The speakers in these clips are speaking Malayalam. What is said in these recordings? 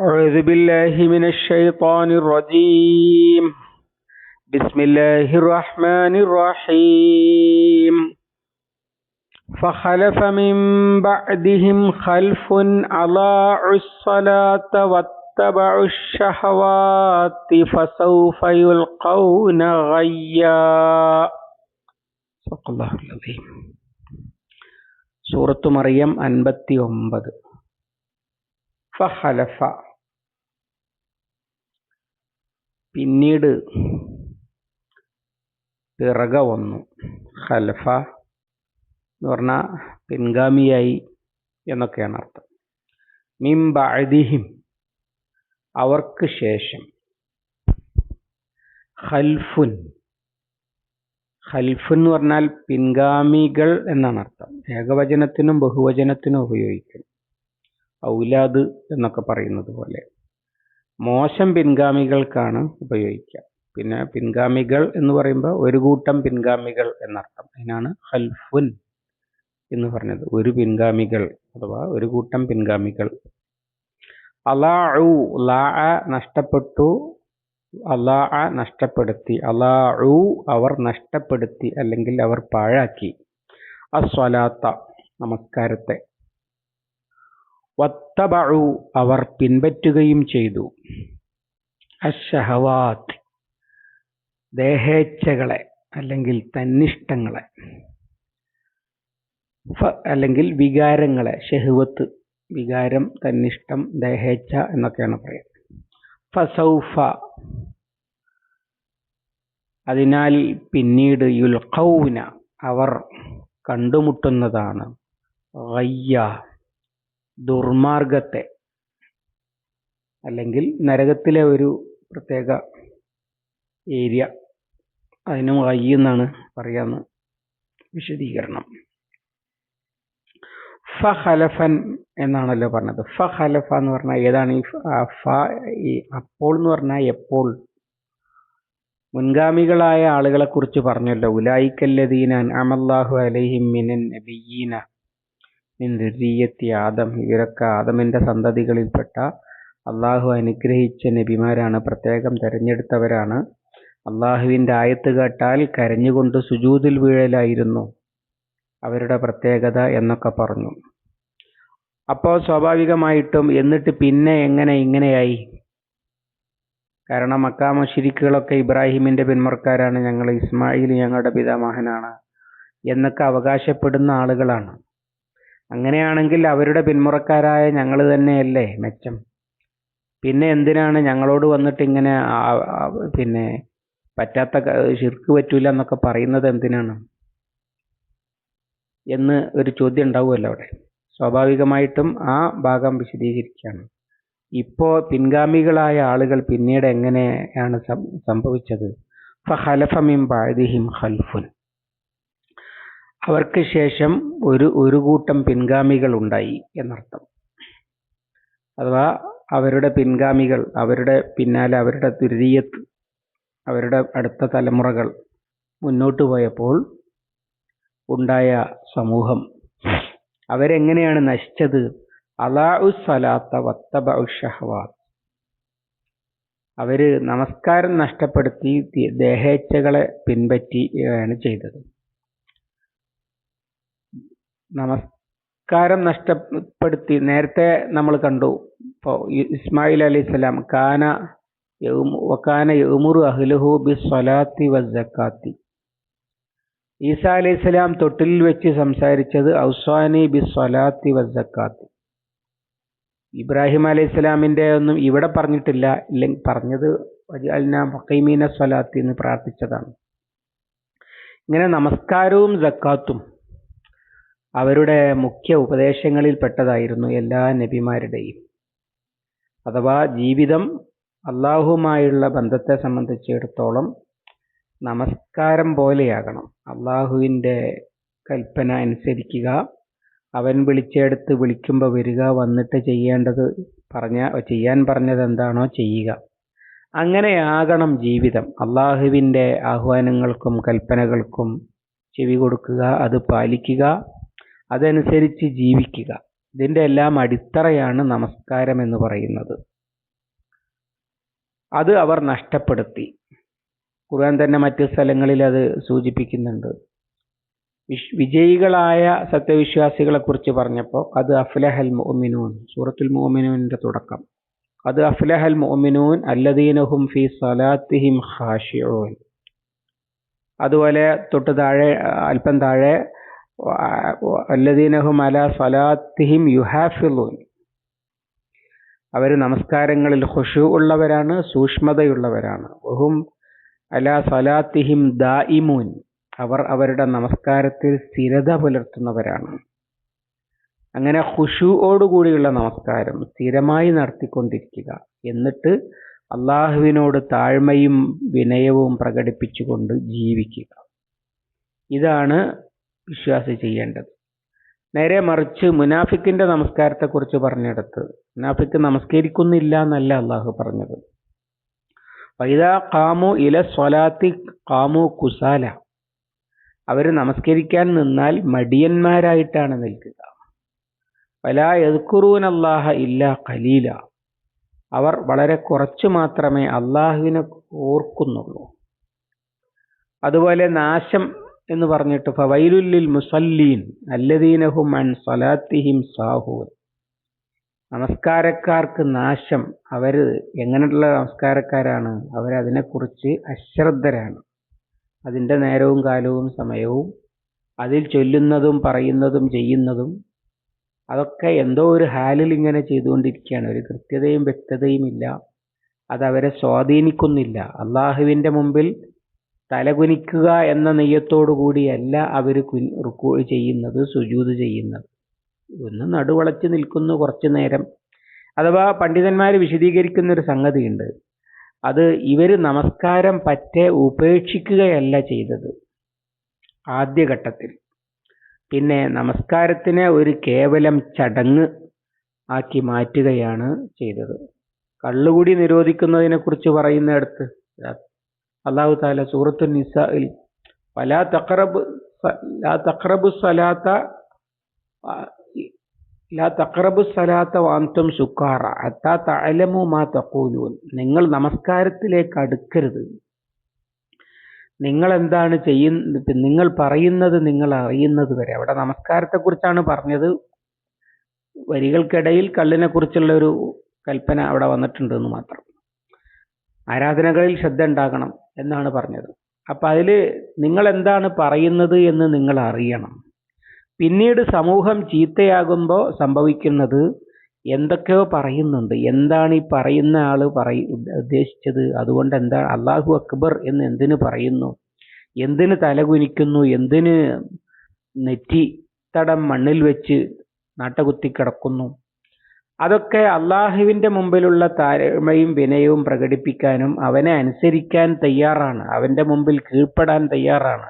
أعوذ بالله من الشيطان الرجيم بسم الله الرحمن الرحيم فخلف من بعدهم خلف أضاعوا الصلاة واتبعوا الشهوات فسوف يلقون غيا صدق الله العظيم സൂറത്ത് മറിയം അൻപത്തി ഒമ്പത് ഫഹലഫ പിന്നീട് പിറക വന്നു. ഖലഫ എന്ന് പറഞ്ഞാൽ പിൻഗാമിയായി എന്നൊക്കെയാണ് അർത്ഥം. മിം ബഅദിഹിം അവർക്ക് ശേഷം. ഖൽഫുൻ ഖൽഫ് എന്ന് പറഞ്ഞാൽ പിൻഗാമികൾ എന്നാണ് അർത്ഥം. ഏകവചനത്തിനും ബഹുവചനത്തിനും ഉപയോഗിക്കും ഔലാദ് എന്നൊക്കെ പറയുന്നത് പോലെ. മോശം പിൻഗാമികൾക്കാണ് ഉപയോഗിക്കുക. പിന്നെ പിൻഗാമികൾ എന്ന് പറയുമ്പോൾ ഒരു കൂട്ടം പിൻഗാമികൾ എന്നർത്ഥം. അതിനാണ് ഹൽഫുൻ എന്ന് പറഞ്ഞത്. ഒരു പിൻഗാമികൾ അഥവാ ഒരു കൂട്ടം പിൻഗാമികൾ. അലാഉ ലാ നഷ്ടപ്പെട്ടു. അലാ നഷ്ടപ്പെടുത്തി. അലാഉ അവർ നഷ്ടപ്പെടുത്തി അല്ലെങ്കിൽ അവർ പാഴാക്കി. അസ്വലാത്ത നമസ്കാരത്തെ. വത്തബഉ അവർ പിൻപറ്റുകയും ചെയ്തു. അഷഹവാത്ത് ദേഹേച്ഛകളെ അല്ലെങ്കിൽ തന്നിഷ്ടങ്ങളെ അല്ലെങ്കിൽ വികാരങ്ങളെ ഷെഹുവത്ത് വികാരം തന്നിഷ്ടം ദേഹേച്ഛ എന്നൊക്കെയാണ് പറയുന്നത്. ഫസൗഫ അതിനാൽ പിന്നീട് യുൽഖൗന അവർ കണ്ടുമുട്ടുന്നതാണ്. ഗയ്യ ദുർമാർഗത്തെ അല്ലെങ്കിൽ നരകത്തിലെ ഒരു പ്രത്യേക ഏരിയ അതിനും വൈ എന്നാണ് പറയാന്ന് വിശദീകരണം. ഫഹലഫൻ എന്നാണല്ലോ പറഞ്ഞത്. ഫഹലഫ എന്ന് പറഞ്ഞാൽ ഏതാണ്? ഈ ഫ ഈ അപ്പോൾ എന്ന് പറഞ്ഞാൽ എപ്പോൾ? മുൻഗാമികളായ ആളുകളെ കുറിച്ച് പറഞ്ഞല്ലോ. ഉലായിക്കല്ലദീന അമല്ലാഹു അലൈഹിം മിനൻ നബിയീന. ദുരിയത്തി ആദം ഇവരൊക്കെ ആദമിന്റെ സന്തതികളിൽപ്പെട്ട അള്ളാഹു അനുഗ്രഹിച്ച നബിമാരാണ് പ്രത്യേകം തെരഞ്ഞെടുത്തവരാണ്. അള്ളാഹുവിന്റെ ആയത്ത് കേട്ടാൽ കരഞ്ഞുകൊണ്ട് സുജൂതിൽ വീഴലായിരുന്നു അവരുടെ പ്രത്യേകത എന്നൊക്കെ പറഞ്ഞു. അപ്പോൾ സ്വാഭാവികമായിട്ടും എന്നിട്ട് പിന്നെ എങ്ങനെ ഇങ്ങനെയായി? കാരണം മക്കാ മുഷിരിക്കുകളൊക്കെ ഇബ്രാഹിമിന്റെ പിന്മർക്കാരാണ് ഞങ്ങൾ ഇസ്മായിൽ ഞങ്ങളുടെ പിതാമഹനാണ് എന്നൊക്കെ അവകാശപ്പെടുന്ന ആളുകളാണ്. അങ്ങനെയാണെങ്കിൽ അവരുടെ പിന്മുറക്കാരായ ഞങ്ങൾ തന്നെയല്ലേ മെച്ചം. പിന്നെ എന്തിനാണ് ഞങ്ങളോട് വന്നിട്ട് ഇങ്ങനെ പിന്നെ പറ്റാത്ത ശിർക്ക് പറ്റൂല എന്നൊക്കെ പറയുന്നത് എന്തിനാണ്? എന്ന് ഒരു ചോദ്യം ഉണ്ടാവുമല്ലോ അവിടെ. സ്വാഭാവികമായിട്ടും ആ ഭാഗം വിശദീകരിക്കുകയാണ്. ഇപ്പോൾ പിൻഗാമികളായ ആളുകൾ പിന്നീട് എങ്ങനെയാണ് സംഭവിച്ചത്? ഫഹലഫ മിൻ ബാദിഹിം ഖൽഫുൻ. അവർക്ക് ശേഷം ഒരു ഒരു കൂട്ടം പിൻഗാമികൾ ഉണ്ടായി എന്നർത്ഥം. അഥവാ അവരുടെ പിൻഗാമികൾ അവരുടെ പിന്നാലെ അവരുടെ തുരീയത്ത് അവരുടെ അടുത്ത തലമുറകൾ മുന്നോട്ട് പോയപ്പോൾ ഉണ്ടായ സമൂഹം. അവരെങ്ങനെയാണ് നശിച്ചത്? അലാഉ സലാത്ത ഷഹവാത്ത്. അവർ നമസ്കാരം നഷ്ടപ്പെടുത്തി ദേഹേച്ഛകളെ പിൻപറ്റിയാണ് ചെയ്തത്. നമസ്കാരം നഷ്ടപ്പെടുത്തി. നേരത്തെ നമ്മൾ കണ്ടു. ഇപ്പോൾ ഇസ്മായിൽ അലി ഇസ്ലാം കാന വക്കാന യമുറു അഹ്ലുഹു ബി സ്വലാത്തി വസക്കാത്തി ഈസ അലൈഹി സ്വലാം തൊട്ടിൽ വെച്ച് സംസാരിച്ചത് ഔസ്വാനി ബി സ്വലാത്തി വസക്കാത്തി ഇബ്രാഹിം അലൈഹി സ്വലാമിന്റെ ഒന്നും ഇവിടെ പറഞ്ഞിട്ടില്ല. ഇല്ലെങ്കിൽ പറഞ്ഞത് ഫക്കൈമീന സ്വലാത്തി എന്ന് പ്രാർത്ഥിച്ചതാണ്. ഇങ്ങനെ നമസ്കാരവും ജക്കാത്തും അവരുടെ മുഖ്യ ഉപദേശങ്ങളിൽ പെട്ടതായിരുന്നു എല്ലാ നബിമാരുടെയും. അഥവാ ജീവിതം അള്ളാഹുമായുള്ള ബന്ധത്തെ സംബന്ധിച്ചിടത്തോളം നമസ്കാരം പോലെയാകണം. അള്ളാഹുവിന്റെ കൽപ്പന അനുസരിക്കുക അവൻ വിളിച്ചെടുത്ത് വിളിക്കുമ്പോൾ വരിക വന്നിട്ട് ചെയ്യേണ്ടത് പറഞ്ഞ ചെയ്യാൻ പറഞ്ഞത് എന്താണോ ചെയ്യുക. അങ്ങനെയാകണം ജീവിതം. അള്ളാഹുവിന്റെ ആഹ്വാനങ്ങൾക്കും കൽപ്പനകൾക്കും ചെവി കൊടുക്കുക അത് പാലിക്കുക. അതനുസരിച്ച് ജീവിക്കുക. ഇതിന്റെ എല്ലാം അടിത്തറയാണ് നമസ്കാരം എന്ന് പറയുന്നത്. അത് അവർ നഷ്ടപ്പെടുത്തി. ഖുർആൻ തന്നെ മറ്റ് സ്ഥലങ്ങളിൽ അത് സൂചിപ്പിക്കുന്നുണ്ട്. വിജയികളായ സത്യവിശ്വാസികളെ കുറിച്ച് പറഞ്ഞപ്പോൾ അത് അഫ്ലഹൽ മോമിനൂൻ സൂറത്തുൽ മോമിനൂനിന്റെ തുടക്കം. അത് അഫ്ലഹൽ മോമിനൂൻ അല്ലദീനഹും ഫി സലാത്തിഹിം ഖാശിഊൻ അതുപോലെ തൊട്ട് താഴെ അല്പം താഴെ അല്ലദീനഹും അല സലാത്തിഹിം യുഹാഫിലൂൻ അവർ നമസ്കാരങ്ങളിൽ ഹുഷു ഉള്ളവരാണ് സൂക്ഷ്മതയുള്ളവരാണ്. ഒഹും അല സലാത്തിഹിം ദായിമൂൻ അവർ അവരുടെ നമസ്കാരത്തിൽ സ്ഥിരത പുലർത്തുന്നവരാണ്. അങ്ങനെ ഖുശുവോടുകൂടിയുള്ള നമസ്കാരം സ്ഥിരമായി നടത്തിക്കൊണ്ടിരിക്കുക. എന്നിട്ട് അള്ളാഹുവിനോട് താഴ്മയും വിനയവും പ്രകടിപ്പിച്ചുകൊണ്ട് ജീവിക്കുക. ഇതാണ് വിശ്വാസി ചെയ്യേണ്ടത്. നേരെ മറിച്ച് മുനാഫിക്കിന്റെ നമസ്കാരത്തെക്കുറിച്ച് പറഞ്ഞെടുത്ത് മുനാഫിക്ക് നമസ്കരിക്കുന്നില്ല എന്നല്ല അള്ളാഹു പറഞ്ഞത്. വൈദാ കാമു ഇല സ്വലാത്തി കാമു കുസാല. അവർ നമസ്കരിക്കാൻ നിന്നാൽ മടിയന്മാരായിട്ടാണ് നിൽക്കുക. വലാ എതുക്കുറൂൻ അള്ളാഹ ഇല്ല ഖലീല. അവർ വളരെ കുറച്ച് മാത്രമേ അള്ളാഹുവിനെ ഓർക്കുന്നുള്ളൂ. അതുപോലെ നാശം എന്ന് പറഞ്ഞിട്ട് ഫവൈലുല്ലിൽ മുസല്ലീൻ അല്ലദീനഹും അൻ സലാത്തിഹിം സാഹൂൻ. നമസ്കാരക്കാർക്ക് നാശം. അവർ എങ്ങനെയുള്ള നമസ്കാരക്കാരാണ്? അവരതിനെക്കുറിച്ച് അശ്രദ്ധരാണ്. അതിന്റെ നേരവും കാലവും സമയവും അതിൽ ചൊല്ലുന്നതും പറയുന്നതും ചെയ്യുന്നതും അതൊക്കെ എന്തോ ഒരു ഹാലിൽ ഇങ്ങനെ ചെയ്തുകൊണ്ടിരിക്കുകയാണ്. ഒരു കൃത്യതയും വ്യക്തതയും ഇല്ല. അതവരെ സ്വാധീനിക്കുന്നില്ല. അള്ളാഹുവിന്റെ മുമ്പിൽ തലകുനിക്കുക എന്ന നെയ്യത്തോടു കൂടിയല്ല അവർ റുക്കൂ ചെയ്യുന്നത് സുജൂത് ചെയ്യുന്നത്. ഒന്ന് നടുവളച്ച് നിൽക്കുന്നു കുറച്ചു നേരം. അഥവാ പണ്ഡിതന്മാർ വിശദീകരിക്കുന്ന ഒരു സംഗതിയുണ്ട്. അത് ഇവർ നമസ്കാരം പറ്റെ ഉപേക്ഷിക്കുകയല്ല ചെയ്തത്. ആദ്യഘട്ടത്തിൽ. പിന്നെ നമസ്കാരത്തിനെ ഒരു കേവലം ചടങ്ങ് ആക്കി മാറ്റുകയാണ് ചെയ്തത്. കള്ളുകൂടി നിരോധിക്കുന്നതിനെ കുറിച്ച് പറയുന്നിടത്ത് അള്ളാഹു താല സൂറത്തു നിസയിൽ വലാ തഖറബ് ലാ തഖറബു സലാത്ത ലാ തഖറബു സലാത്ത വാന്തം സുക്കാറ അത്താ തലമു മാ തക്കൂലൂൻ നിങ്ങൾ നമസ്കാരത്തിലേക്ക് അടുക്കരുത്. നിങ്ങൾ എന്താണ് ചെയ്യുന്നത് നിങ്ങൾ പറയുന്നത് നിങ്ങൾ അറിയുന്നത് വരെ. അവിടെ നമസ്കാരത്തെക്കുറിച്ചാണ് പറഞ്ഞത്. വരികൾക്കിടയിൽ കള്ളിനെ കുറിച്ചുള്ള ഒരു കൽപ്പന അവിടെ വന്നിട്ടുണ്ട് എന്ന് മാത്രം. ആരാധനകളിൽ ശ്രദ്ധ ഉണ്ടാകണം എന്നാണ് പറഞ്ഞത്. അപ്പം അതിൽ നിങ്ങൾ എന്താണ് പറയുന്നത് എന്ന് നിങ്ങൾ അറിയണം. പിന്നീട് സമൂഹം ചീത്തയാകുമ്പോൾ സംഭവിക്കുന്നത് എന്തൊക്കെയോ പറയുന്നുണ്ട്. എന്താണ് ഈ പറയുന്ന ആൾ പറയ ഉദ്ദേശിച്ചത്? അതുകൊണ്ട് എന്താ അള്ളാഹു അക്ബർ എന്ന് എന്തിനു പറയുന്നു? എന്തിന് തലകുനിക്കുന്നു? എന്തിന് നെറ്റി തടം മണ്ണിൽ വെച്ച് നാട്ടകുത്തി കിടക്കുന്നു? അതൊക്കെ അള്ളാഹുവിന്റെ മുമ്പിലുള്ള താഴ്മയും വിനയവും പ്രകടിപ്പിക്കാനും അവനെ അനുസരിക്കാൻ തയ്യാറാണ്. അവന്റെ മുമ്പിൽ കീഴ്പ്പെടാൻ തയ്യാറാണ്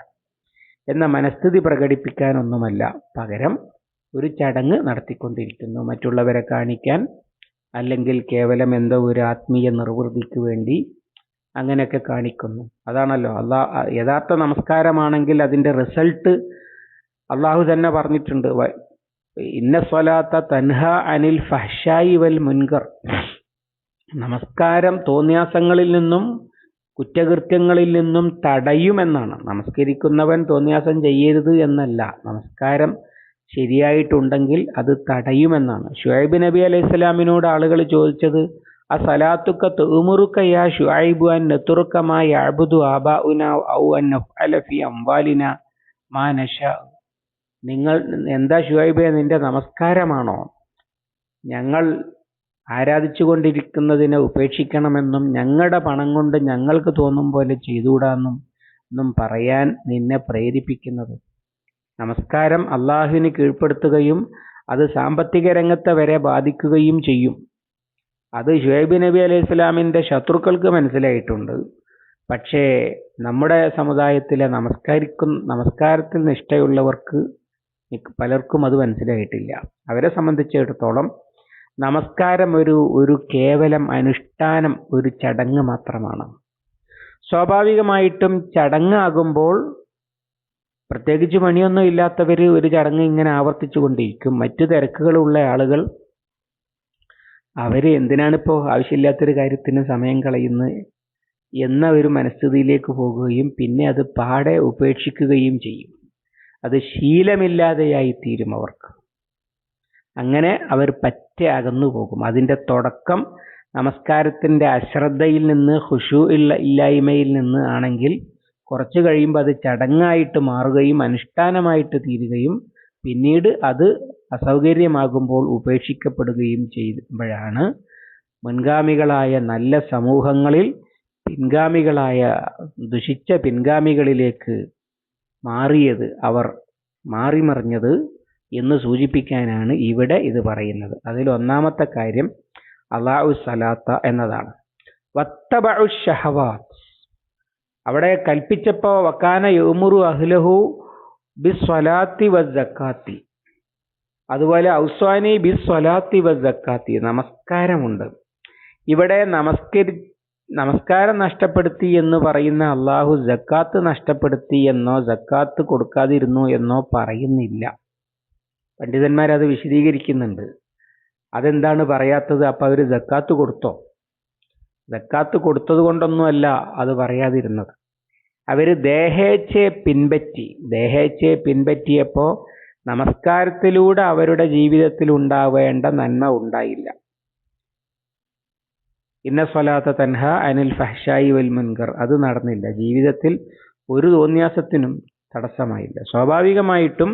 എന്ന മനസ്ഥിതി പ്രകടിപ്പിക്കാനൊന്നുമല്ല. പകരം ഒരു ചടങ്ങ് നടത്തിക്കൊണ്ടിരിക്കുന്നു. മറ്റുള്ളവരെ കാണിക്കാൻ അല്ലെങ്കിൽ കേവലം എന്തോ ഒരു ആത്മീയ നിർവൃതിക്ക് വേണ്ടി അങ്ങനെയൊക്കെ കാണിക്കുന്നു. അതാണല്ലോ. അള്ളാ യഥാർത്ഥ നമസ്കാരമാണെങ്കിൽ അതിന്റെ റിസൾട്ട് അള്ളാഹു തന്നെ പറഞ്ഞിട്ടുണ്ട്. ഇന്ന സ്വലാത്ത തൻഹ അനിൽ ഫഹ്ഷായി വൽ മുൻകർ. നമസ്കാരം തോന്നിയാസങ്ങളിൽ നിന്നും കുറ്റകൃത്യങ്ങളിൽ നിന്നും തടയുമെന്നാണ്. നമസ്കരിക്കുന്നവൻ തോന്നിയാസം ചെയ്യരുത് എന്നല്ല. നമസ്കാരം ശരിയായിട്ടുണ്ടെങ്കിൽ അത് തടയുമെന്നാണ്. ഷുഹൈബ് നബി അലൈഹി സ്വലാമിനോട് ആളുകൾ ചോദിച്ചത് ആ സലാത്തുക്ക തൂമുറുക്ക യാ ഷുഹൈബു അൻ നെത്തുറുക്കമായി അബുദു ആബാഉന ഔ അൻ അലഫി അംവാലിന മാ നഷ നിങ്ങൾ എന്താ ഷുഹൈബേ നിന്റെ നമസ്കാരമാണോ? ഞങ്ങൾ ആരാധിച്ചുകൊണ്ടിരിക്കുന്നതിനെ ഉപേക്ഷിക്കണമെന്നും ഞങ്ങളുടെ പണം കൊണ്ട് ഞങ്ങൾക്ക് തോന്നും പോലെ ചെയ്തുകൂടാന്നും എന്നും പറയാൻ നിന്നെ പ്രേരിപ്പിക്കുന്നത്. നമസ്കാരം അള്ളാഹുവിന് കീഴ്പ്പെടുത്തുകയും അത് സാമ്പത്തിക രംഗത്തെ വരെ ബാധിക്കുകയും ചെയ്യും. അത് ഷുഹൈബ് നബി അലൈഹി ഇസ്ലാമിന്റെ ശത്രുക്കൾക്ക് മനസ്സിലായിട്ടുണ്ട്. പക്ഷേ നമ്മുടെ സമുദായത്തിലെ നമസ്കരിക്കുന്ന നമസ്കാരത്തിൽ നിഷ്ഠയുള്ളവർക്ക് പലർക്കും അത് മനസ്സിലായിട്ടില്ല. അവരെ സംബന്ധിച്ചിടത്തോളം നമസ്കാരം ഒരു ഒരു കേവലം അനുഷ്ഠാനം ഒരു ചടങ്ങ് മാത്രമാണ്. സ്വാഭാവികമായിട്ടും ചടങ്ങാകുമ്പോൾ പ്രത്യേകിച്ച് പണിയൊന്നും ഇല്ലാത്തവർ ഒരു ചടങ്ങ് ഇങ്ങനെ ആവർത്തിച്ചു കൊണ്ടിരിക്കും. മറ്റു തിരക്കുകളുള്ള ആളുകൾ അവർ എന്തിനാണിപ്പോൾ ആവശ്യമില്ലാത്തൊരു കാര്യത്തിന് സമയം കളയുന്നത് എന്ന ഒരു മനസ്ഥിതിയിലേക്ക് പോകുകയും പിന്നെ അത് പാടെ ഉപേക്ഷിക്കുകയും ചെയ്യും. അത് ശീലമില്ലാതെയായി തീരും അവർക്ക്. അങ്ങനെ അവർ പറ്റെ അകന്നു പോകും. അതിന്റെ തുടക്കം നമസ്കാരത്തിന്റെ അശ്രദ്ധയിൽ നിന്ന് ഹുഷു ഇല്ല ഇല്ലായ്മയിൽ നിന്ന് ആണെങ്കിൽ കുറച്ചു കഴിയുമ്പോൾ അത് ചടങ്ങായിട്ട് മാറുകയും അനുഷ്ഠാനമായിട്ട് തീരുകയും പിന്നീട് അത് അസൗകര്യമാകുമ്പോൾ ഉപേക്ഷിക്കപ്പെടുകയും ചെയ്യുമ്പോഴാണ് മുൻഗാമികളായ നല്ല സമൂഹങ്ങളിൽ പിൻഗാമികളായ ദുഷിച്ച പിൻഗാമികളിലേക്ക് മാറിയത് അവർ മാറിമറിഞ്ഞത് എന്ന് സൂചിപ്പിക്കാനാണ് ഇവിടെ ഇത് പറയുന്നത്. അതിൽ ഒന്നാമത്തെ കാര്യം അള്ളാഹു സലാത്ത എന്നതാണ്. അവിടെ കൽപ്പിച്ചപ്പോ വക്കാന യുമുറു അഹ്ലഹു ബിസ്വലാത്തി വസ്സക്കാത്തി അതുപോലെ ഔസ്വാനി ബിസ്വലാത്തി വസ്സക്കാത്തി നമസ്കാരമുണ്ട്. ഇവിടെ നമസ്കരി നമസ്കാരം നഷ്ടപ്പെടുത്തി എന്ന് പറയുന്ന അള്ളാഹു ജക്കാത്ത് നഷ്ടപ്പെടുത്തി എന്നോ ജക്കാത്ത് കൊടുക്കാതിരുന്നു എന്നോ പറയുന്നില്ല. പണ്ഡിതന്മാർ അത് വിശദീകരിക്കുന്നുണ്ട്. അതെന്താണ് പറയാത്തത്? അപ്പൊ അവർ ജക്കാത്ത് കൊടുത്തോ? ജക്കാത്ത് കൊടുത്തത് കൊണ്ടൊന്നുമല്ല അത് പറയാതിരുന്നത്. അവർ ദേഹേച്ഛയെ പിൻപറ്റി ദേഹേച്ഛയെ പിൻപറ്റിയപ്പോ നമസ്കാരത്തിലൂടെ അവരുടെ ജീവിതത്തിൽ ഉണ്ടാവേണ്ട നന്മ ഉണ്ടായില്ല. ഇന്ന സ്വലാത്ത തൻഹ അനിൽ ഫഹ്ഷായി വൽ മുൻകർ. അത് നടന്നില്ല. ജീവിതത്തിൽ ഒരു തോന്യാസത്തിനും തടസ്സമായില്ല. സ്വാഭാവികമായിട്ടും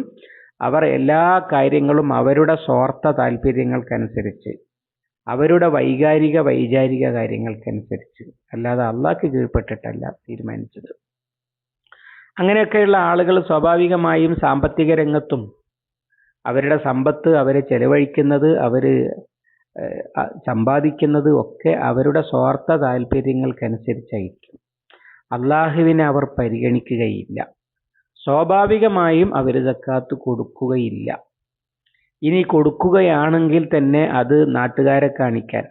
അവർ എല്ലാ കാര്യങ്ങളും അവരുടെ സ്വാർത്ഥ താല്പര്യങ്ങൾക്കനുസരിച്ച് അവരുടെ വൈകാരിക വൈചാരിക കാര്യങ്ങൾക്കനുസരിച്ച് അല്ലാതെ അള്ളാഹ്ക്ക് കീഴ്പ്പെട്ടിട്ടല്ല തീരുമാനിച്ചത്. അങ്ങനെയൊക്കെയുള്ള ആളുകൾ സ്വാഭാവികമായും സാമ്പത്തിക രംഗത്തും അവരുടെ സമ്പത്ത് അവരെ ചെലവഴിക്കുന്നത് അവർ സമ്പാദിക്കുന്നത് ഒക്കെ അവരുടെ സ്വാർത്ഥ താല്പര്യങ്ങൾക്കനുസരിച്ചായിരിക്കും. അള്ളാഹുവിനെ അവർ പരിഗണിക്കുകയില്ല. സ്വാഭാവികമായും അവർ സക്കാത്ത് കൊടുക്കുകയില്ല. ഇനി കൊടുക്കുകയാണെങ്കിൽ തന്നെ അത് നാട്ടുകാരെ കാണിക്കാൻ.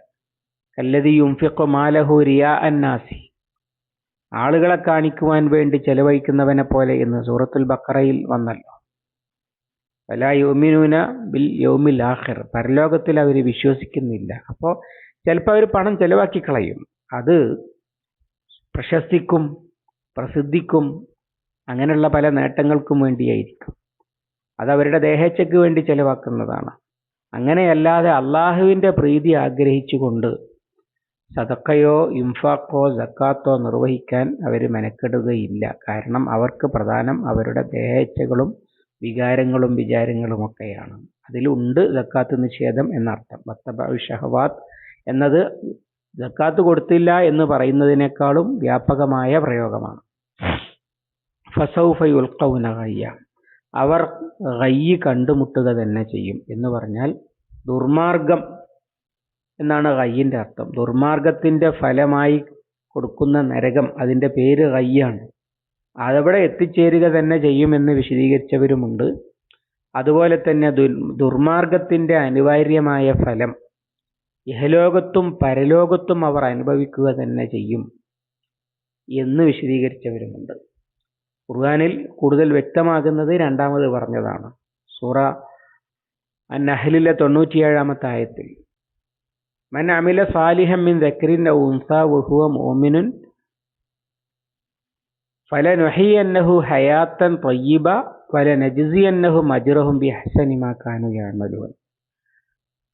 കല്ലതി യുംഫിഖു മാലഹു റിയാ അന്നാസി. ആളുകളെ കാണിക്കുവാൻ വേണ്ടി ചെലവഴിക്കുന്നവനെ പോലെ എന്ന് സൂറത്തുൽ ബക്കറയിൽ വന്നല്ലോ. വലാ യോമിനൂന ബിൽ യോമിൽ ആഖിർ പരലോകത്തിൽ അവർ വിശ്വസിക്കുന്നില്ല. അപ്പോൾ ചിലപ്പോൾ അവർ പണം ചെലവാക്കി കളയും. അത് പ്രശസ്തിക്കും പ്രസിദ്ധിക്കും അങ്ങനെയുള്ള പല നേട്ടങ്ങൾക്കും വേണ്ടിയായിരിക്കും. അത് അവരുടെ വേണ്ടി ചെലവാക്കുന്നതാണ്. അങ്ങനെയല്ലാതെ അള്ളാഹുവിന്റെ പ്രീതി ആഗ്രഹിച്ചുകൊണ്ട് സതക്കയോ ഇംഫാക്കോ സക്കാത്തോ നിർവഹിക്കാൻ അവർ മെനക്കെടുകയില്ല. കാരണം അവർക്ക് പ്രധാനം അവരുടെ ദേഹേച്ഛകളും വികാരങ്ങളും വിചാരങ്ങളുമൊക്കെയാണ് അതിലുണ്ട് ജക്കാത്ത് നിഷേധം എന്നർത്ഥം. ഭക്തഭാവി ഷഹവാത്ത് എന്നത് ജക്കാത്ത് കൊടുത്തില്ല എന്ന് പറയുന്നതിനേക്കാളും വ്യാപകമായ പ്രയോഗമാണ്. ഫസൗഫയുൽ കൗനഹയ്യ അവർ ഗയ്യ് കണ്ടുമുട്ടുക തന്നെ ചെയ്യും എന്ന് പറഞ്ഞാൽ ദുർമാർഗം എന്നാണ് കയ്യിന്റെ അർത്ഥം. ദുർമാർഗത്തിന്റെ ഫലമായി കൊടുക്കുന്ന നരകം അതിന്റെ പേര് ഗയ്യാണ്. അതവിടെ എത്തിച്ചേരുക തന്നെ ചെയ്യുമെന്ന് വിശദീകരിച്ചവരുമുണ്ട്. അതുപോലെ തന്നെ ദുർ ദുർമാർഗത്തിന്റെ അനിവാര്യമായ ഫലം ഇഹലോകത്തും പരലോകത്തും അവർ അനുഭവിക്കുക തന്നെ ചെയ്യും എന്ന് വിശദീകരിച്ചവരുമുണ്ട്. ഖുർആാനിൽ കൂടുതൽ വ്യക്തമാകുന്നത് രണ്ടാമത് പറഞ്ഞതാണ്. സൂറ അന്നഹലിലെ തൊണ്ണൂറ്റിയേഴാമത്തെ ആയത്തിൽ മൻ അമില മിൻ ദക്രിൻ ഔ ഉൻസ വഹുവ മോമിനുൻ ഫലനുഹിയന്നഹു ഹയാത്തൻ തൊയ്യബ ഫലനജിസിയന്നഹു മജുറഹും ബി ഹസനിമാക്കാനുകയാണ് കാനു യാമലുവൻ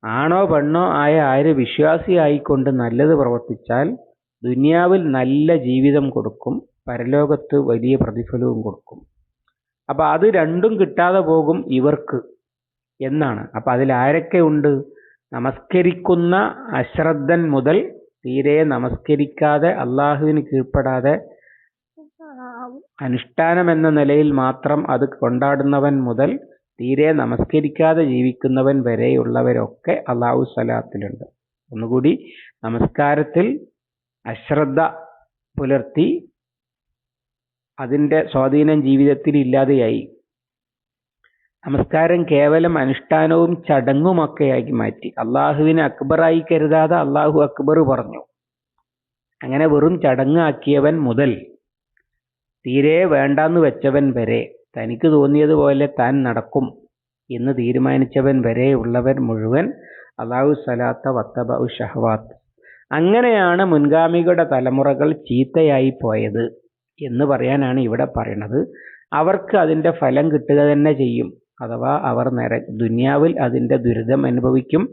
ആണോ പെണ്ണോ ആയ ആര് വിശ്വാസിയായിക്കൊണ്ട് നല്ലത് പ്രവർത്തിച്ചാൽ ദുനിയാവിൽ നല്ല ജീവിതം കൊടുക്കും പരലോകത്ത് വലിയ പ്രതിഫലവും കൊടുക്കും. അപ്പം അത് രണ്ടും കിട്ടാതെ പോകും ഇവർക്ക് എന്നാണ്. അപ്പം അതിൽ ആരൊക്കെ ഉണ്ട്? നമസ്കരിക്കുന്ന അശ്രദ്ധൻ മുതൽ തീരെ നമസ്കരിക്കാതെ അള്ളാഹുവിന് കീഴ്പ്പെടാതെ അനുഷ്ഠാനം എന്ന നിലയിൽ മാത്രം അത് കൊണ്ടാടുന്നവൻ മുതൽ തീരെ നമസ്കരിക്കാതെ ജീവിക്കുന്നവൻ വരെയുള്ളവരൊക്കെ അള്ളാഹു സലാത്തിലുണ്ട് ഒന്നുകൂടി നമസ്കാരത്തിൽ അശ്രദ്ധ പുലർത്തി അതിന്റെ സ്വാധീനം ജീവിതത്തിൽ ഇല്ലാതെയായി. നമസ്കാരം കേവലം അനുഷ്ഠാനവും ചടങ്ങുമൊക്കെയാക്കി മാറ്റി. അള്ളാഹുവിനെ അക്ബറായി കരുതാതെ അള്ളാഹു അക്ബർ പറഞ്ഞു. അങ്ങനെ വെറും ചടങ്ങാക്കിയവൻ മുതൽ തീരെ വേണ്ടാന്ന് വെച്ചവൻ വരെ തനിക്ക് തോന്നിയതുപോലെ താൻ നടക്കും എന്ന് തീരുമാനിച്ചവൻ വരെ ഉള്ളവൻ മുഴുവൻ അള്ളാഹു സലാത്ത വത്തബ ഷഹവാത്ത്. അങ്ങനെയാണ് മുൻഗാമികളുടെ തലമുറകൾ ചീത്തയായി പോയത് എന്ന് പറയാനാണ് ഇവിടെ പറയണത്. അവർക്ക് അതിന്റെ ഫലം കിട്ടുക തന്നെ ചെയ്യും. അഥവാ അവർ നിര ദുനിയാവിൽ അതിന്റെ ദുരിതം അനുഭവിക്കും.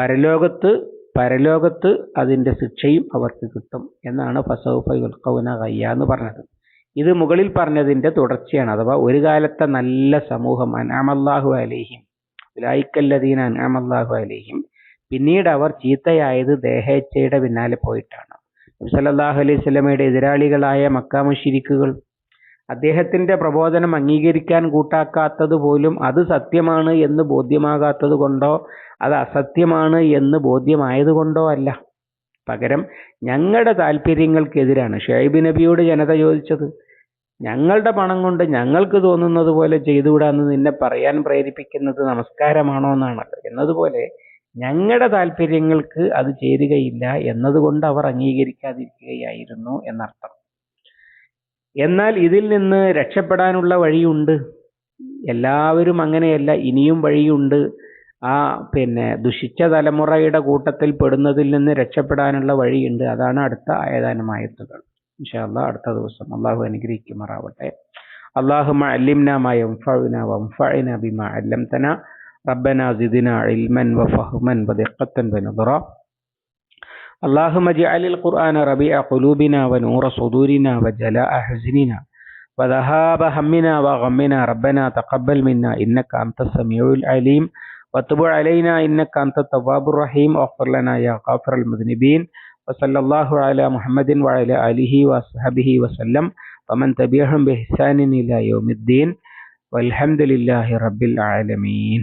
പരലോകത്ത് പരലോകത്ത് അതിന്റെ ശിക്ഷയും അവർക്ക് കിട്ടും എന്നാണ് ഫസൗഫ യുൽക്കൗന കയ്യ എന്ന് പറഞ്ഞത്. ഇത് മുകളിൽ പറഞ്ഞതിന്റെ തുടർച്ചയാണ്. അഥവാ ഒരു കാലത്തെ നല്ല സമൂഹം അനാമല്ലാഹു അലേഹിം. ലായിക്കല്ലതീന അനാമല്ലാഹു അലേഹിം. പിന്നീട് അവർ ചീത്തയായത് ദേഹേച്ഛയുടെ പിന്നാലെ പോയിട്ടാണ്. സല്ലല്ലാഹു അലൈഹി സ്വലമയുടെ എതിരാളികളായ മക്കാമുഷിരിക്കുകൾ അദ്ദേഹത്തിന്റെ പ്രബോധനം അംഗീകരിക്കാൻ കൂട്ടാക്കാത്തത് പോലും അത് സത്യമാണ് എന്ന് ബോധ്യമാകാത്തത് കൊണ്ടോ അത് അസത്യമാണ് എന്ന് ബോധ്യമായത് കൊണ്ടോ അല്ല. പകരം ഞങ്ങളുടെ താല്പര്യങ്ങൾക്കെതിരാണ് ഷുഹൈബ് നബിയോട് ജനത ചോദിച്ചത് ഞങ്ങളുടെ പണം കൊണ്ട് ഞങ്ങൾക്ക് തോന്നുന്നത് പോലെ ചെയ്തുകൂടാന്ന് നിന്നെ പറയാൻ പ്രേരിപ്പിക്കുന്നത് നമസ്കാരമാണോ എന്നാണല്ലോ. എന്നതുപോലെ ഞങ്ങളുടെ താല്പര്യങ്ങൾക്ക് അത് ചേരുകയില്ല എന്നതുകൊണ്ട് അവർ അംഗീകരിക്കാതിരിക്കുകയായിരുന്നു എന്നർത്ഥം. എന്നാൽ ഇതിൽ നിന്ന് രക്ഷപ്പെടാനുള്ള വഴിയുണ്ട്. എല്ലാവരും അങ്ങനെയല്ല ഇനിയും വഴിയുണ്ട്. ആ പിന്നെ ദുഷിച്ച തലമുറയുടെ കൂട്ടത്തിൽ പെടുന്നതിൽ നിന്ന് രക്ഷപ്പെടാനുള്ള വഴിയുണ്ട്. അതാണ് അടുത്ത ആയതാനമായത്തുകൾ ഇൻഷാല്ല അടുത്ത ദിവസം അള്ളാഹു അനുഗ്രഹിക്കുമാറാവട്ടെ اللهم علمنا ما ينفعنا وانفعنا بما علمتنا ربنا زدنا علما وفهما ودقة ونظرا اللهم اجعل القرآن ربيع قلوبنا ونور صدورنا وجلاء حزننا وذهاب همنا وغمنا ربنا تقبل منا إنك أنت السميع العليم وتب علينا إنك أنت التواب الرحيم واغفر لنا يا غافر المذنبين വസല്ലാഹു അല മുഹമ്മദിൻ വഅല അലിഹി വസ്ഹബിഹി വസല്ലം വമൻ തബിയഹും ബെഹ്സാനിൻ ഇല യോമിദ്ദീൻ വൽഹംദുലില്ലാഹി റബ്ബിൽ ആലമീൻ.